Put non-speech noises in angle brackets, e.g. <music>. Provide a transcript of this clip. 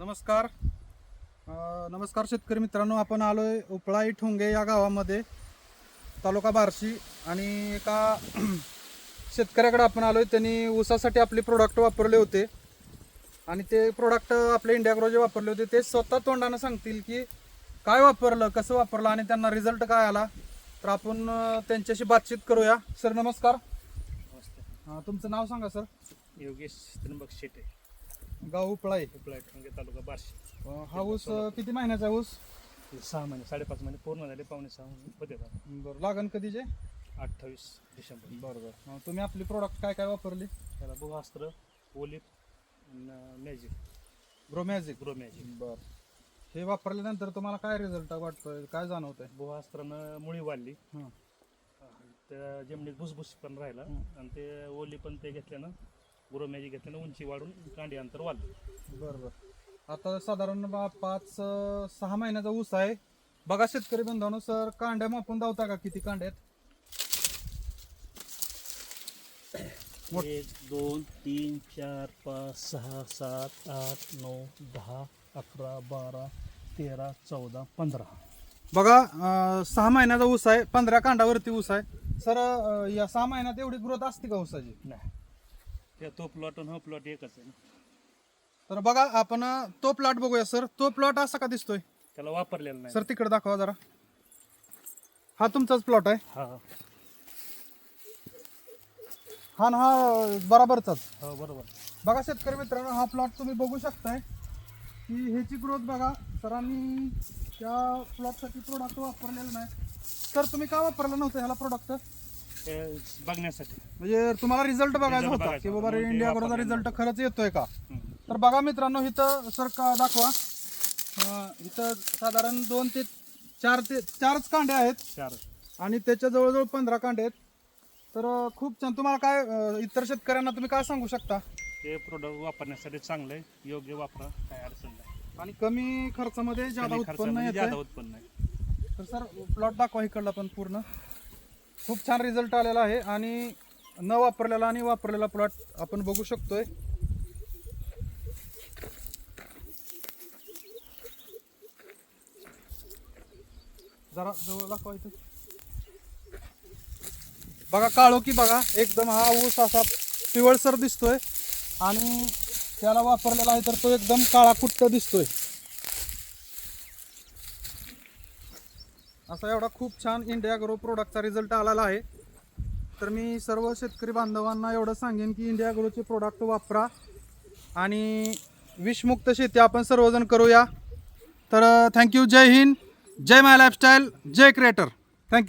नमस्कार. नमस्कार शेतकरी मित्रांनो आपण आलोय उपळाई ठोंगे या गावामध्ये तालुका बार्शी. आणि एका <clears throat> शेतकऱ्याकडे आपण आलोय. त्यांनी ऊसासाठी आपले प्रोडक्ट वापरले होते. आणि ते प्रोडक्ट आपले इंडिया जे वापरले होते ते स्वतः तोंडानं सांगतील की काय वापरलं कसं वापरलं आणि त्यांना रिझल्ट काय आला. तर आपण त्यांच्याशी बातचीत करूया. सर नमस्कार. तुमचं नाव सांगा सर. योगेश त्र्यंबक शेटे. गाव उपळाई उपलाय ठोंगे तालुका बार्शी. अ, हा ऊस अ, किती महिन्याचा आहे ऊस? हे सहा महिने साडेपाच महिने पूर्ण झाले पावणे सहा महिने होते आता. बरं लागण कधीचे अठ्ठावीस डिसेंबर. बरं बरं. तुम्ही आपली प्रोडक्ट काय काय वापरली? त्याला बहुअस्त्र ओलिप magic. Grow magic grow magic बरं. हे वापरल्यानंतर तुम्हाला काय रिझल्ट वाटतोय? काय जाणवतंय? बहुअस्त्रानं मुळी वाढली. हं. त्या जमिनीत भुसभुस पण राहिला. आणि ते ओली पण ते घेतल्यानं ग्रो मॅजिक घेतल्यानं उंची वाढून कांडी अंतर वाढलं. बरं बरं. आता साधारण बा पाच अं, सहा महिन्याचा ऊस आहे. बघा शेतकरी बंधवांनो सर कांड्या मापून धावता का? किती कांड्या आहेत? मोठ- एक दोन तीन चार पाच सहा सात आठ नऊ दहा अकरा बारा तेरा चौदा पंधरा. बघा अं, सहा महिन्याचा ऊस आहे पंधरा कांडावरती ऊस आहे. सर अं, या सहा महिन्यात एवढी ग्रोथ असते का ऊसाची? नाही. त्या तो प्लॉट आणि हा प्लॉट एकच आहे ना. तर बघा आपण तो प्लॉट बघूया सर तो प्लॉट असा का दिसतोय? त्याला वापरलेला नाही. सर तिकडे दाखवा जरा. हा तुमचाच प्लॉट आहे? हा. हा. हा ना हा बराबरचाच. हो बरोबर. बघा शेतकरी मित्रांनो हा प्लॉट तुम्ही बघू शकताय. की ह्याची ग्रोथ बघा सरांनी त्या प्लॉटसाठी प्रोडक्ट वापरलेलं नाही. तर तुम्ही का वापरलं नव्हतं ह्याला प्रोडक्ट बघण्यासाठी. म्हणजे तुम्हाला रिझल्ट बघायचा Result होता बघायचा की. बाबा इंडिया बरोबर रिझल्ट खरंच येतोय का? हम्म. तर बघा मित्रांनो इथं सर का दाखवा. अं, इथं साधारण दोन ते चार ते चारच कांडे आहेत. चार. आणि त्याच्या जवळजवळ पंधरा कांडे आहेत. तर अं, खूप छान. तुम्हाला काय अं, इतर शेतकऱ्यांना तुम्ही काय सांगू शकता? ते प्रोडक्ट वापरण्यासाठी चांगलं आहे. योग्य वापरा. काय अडचण नाही. आणि कमी खर्चामध्ये जादा कमी उत्पन्न खर्चामध्ये येतं जादा उत्पन्न आहे. तर सर प्लॉट दाखवा इकडला पण पूर्ण. खूप छान रिझल्ट आलेला आहे आणि न वापरलेला आणि वापरलेला प्लॉट आपण बघू शकतोय. जरा जवळ दाखवा बघा काळो की बघा एकदम हा ऊस असा पिवळसर दिसतोय आणि त्याला वापरलेला आहे तर तो एकदम काळा कुट्ट दिसतोय. असा एवढा खूप छान इंडिया ग्रो प्रोडक्टचा रिझल्ट आलेला आहे. तर मी सर्व शेतकरी बांधवांना एवढं सांगेन की इंडिया ग्रोचे प्रोडक्ट वापरा आणि विषमुक्त शेती आपण सर्वजण करूया. तर थँक्यू जय हिंद. जय माय लाईफस्टाईल जय क्रिएटर थँक्यू